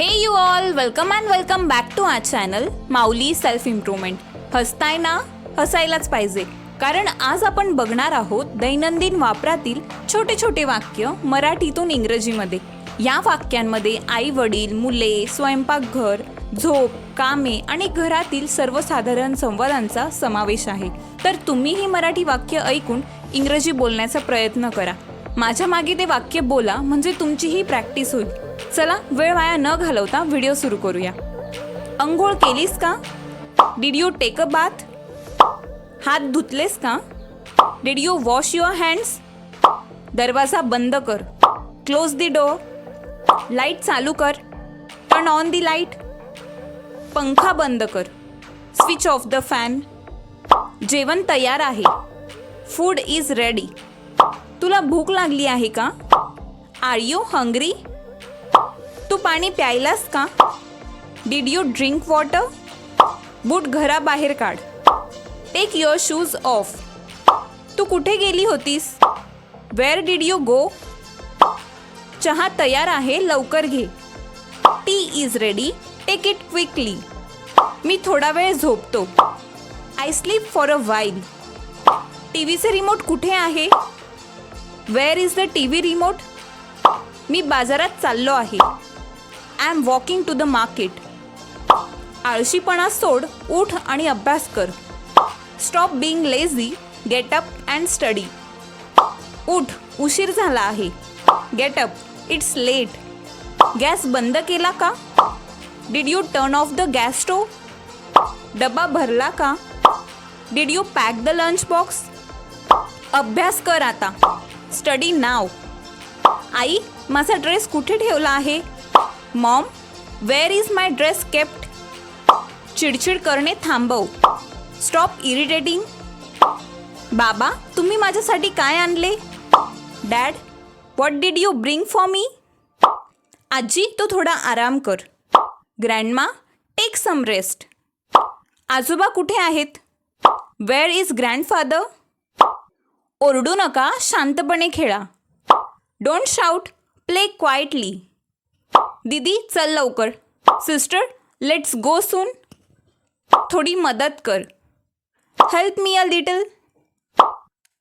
Hey you all welcome and welcome back to our channel Mauli self improvement हसताय ना? हसायलाच पाहिजे. कारण आज आपण बघणार आहोत दैनंदिन वापरातील छोटे छोटे वाक्य मराठीतून इंग्रजीमध्ये. या वाक्यांमध्ये आई वडील मुले स्वयंपाकघर झोप कामे आणि घरातील सर्वसाधारण संवादांचा समावेश आहे. तर तुम्हीही मराठी वाक्य ऐकून इंग्रजी बोलण्याचा प्रयत्न करा. माझ्या मागे ते वाक्य बोला म्हणजे तुमचीही प्रॅक्टिस होईल. चला वेळ वाया न घालवता व्हिडिओ सुरू करूया. अंघोळ केलीस का? Did you take a bath हात धुतलेस का? Did you wash your hands दरवाजा बंद कर. क्लोज दी डोअर लाइट चालू कर. टर्न ऑन दी लाइट पंखा बंद कर. स्विच ऑफ द फॅन जेवण तयार आहे. फूड इज रेडी तुला भूक लागली आहे का? आर यू हंग्री पाणी प्यायलास का? डिड यू ड्रिंक वॉटर बूट घराबाहेर काढ. टेक युअर शूज ऑफ तू कुठे गेली होतीस? वेअर डिड यू गो चहा तयार आहे लवकर घे. Tea is ready take it quickly मी थोडा वेळ झोपतो. I sleep for a while T व्हीचे remote कुठे आहे? Where is the T V remote मी बाजारात चाललो आहे. I am walking to the market आळशीपणा सोड उठ आणि अभ्यास कर. Stop being lazy get up and study उठ उशीर झाला आहे. Get up it's late gas बंद केला का? Did you turn off the gas stove डबा भरला का? Did you pack the lunch box अभ्यास कर आता. स्टडी नाव आई माझा ड्रेस कुठे ठेवला आहे? Mom where is my dress kept चिडचिड करणे थांबव. स्टॉप इरिटेटिंग बाबा तुम्ही माझ्यासाठी काय आणले? Dad what did you bring for me आजी तू थोडा आराम कर. ग्रँडमा टेक सम रेस्ट आजोबा कुठे आहेत? वेअर इज ग्रँडफादर ओरडू नका शांतपणे खेळा. डोंट शाऊट प्ले क्वाइटली दीदी चल लवकर. सिस्टर लेट्स गो सून थोडी मदत कर. हेल्प मी अ लिटल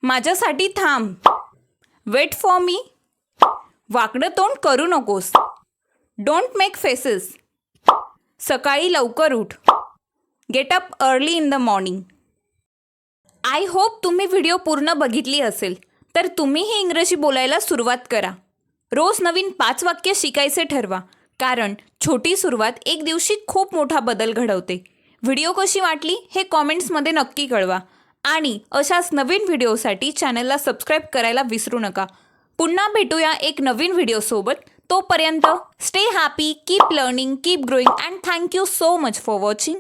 माझ्यासाठी थांब. वेट फॉर मी वाकडं तोंड करू नकोस. डोंट मेक फेसेस सकाळी लवकर उठ. Get up early in the morning I hope तुम्ही व्हिडिओ पूर्ण बघितली असेल. तर तुम्हीही इंग्रजी बोलायला सुरुवात करा. रोज नवीन पाच वाक्य शिकायचे ठरवा कारण छोटी सुरुवात एक दिवशी खूप मोठा बदल घडवते. व्हिडिओ कशी वाटली हे कॉमेंट्समध्ये नक्की कळवा. आणि अशाच नवीन व्हिडिओसाठी चॅनलला सबस्क्राईब करायला विसरू नका. पुन्हा भेटूया एक नवीन व्हिडिओसोबत तोपर्यंत stay happy keep learning keep growing and thank you so much for watching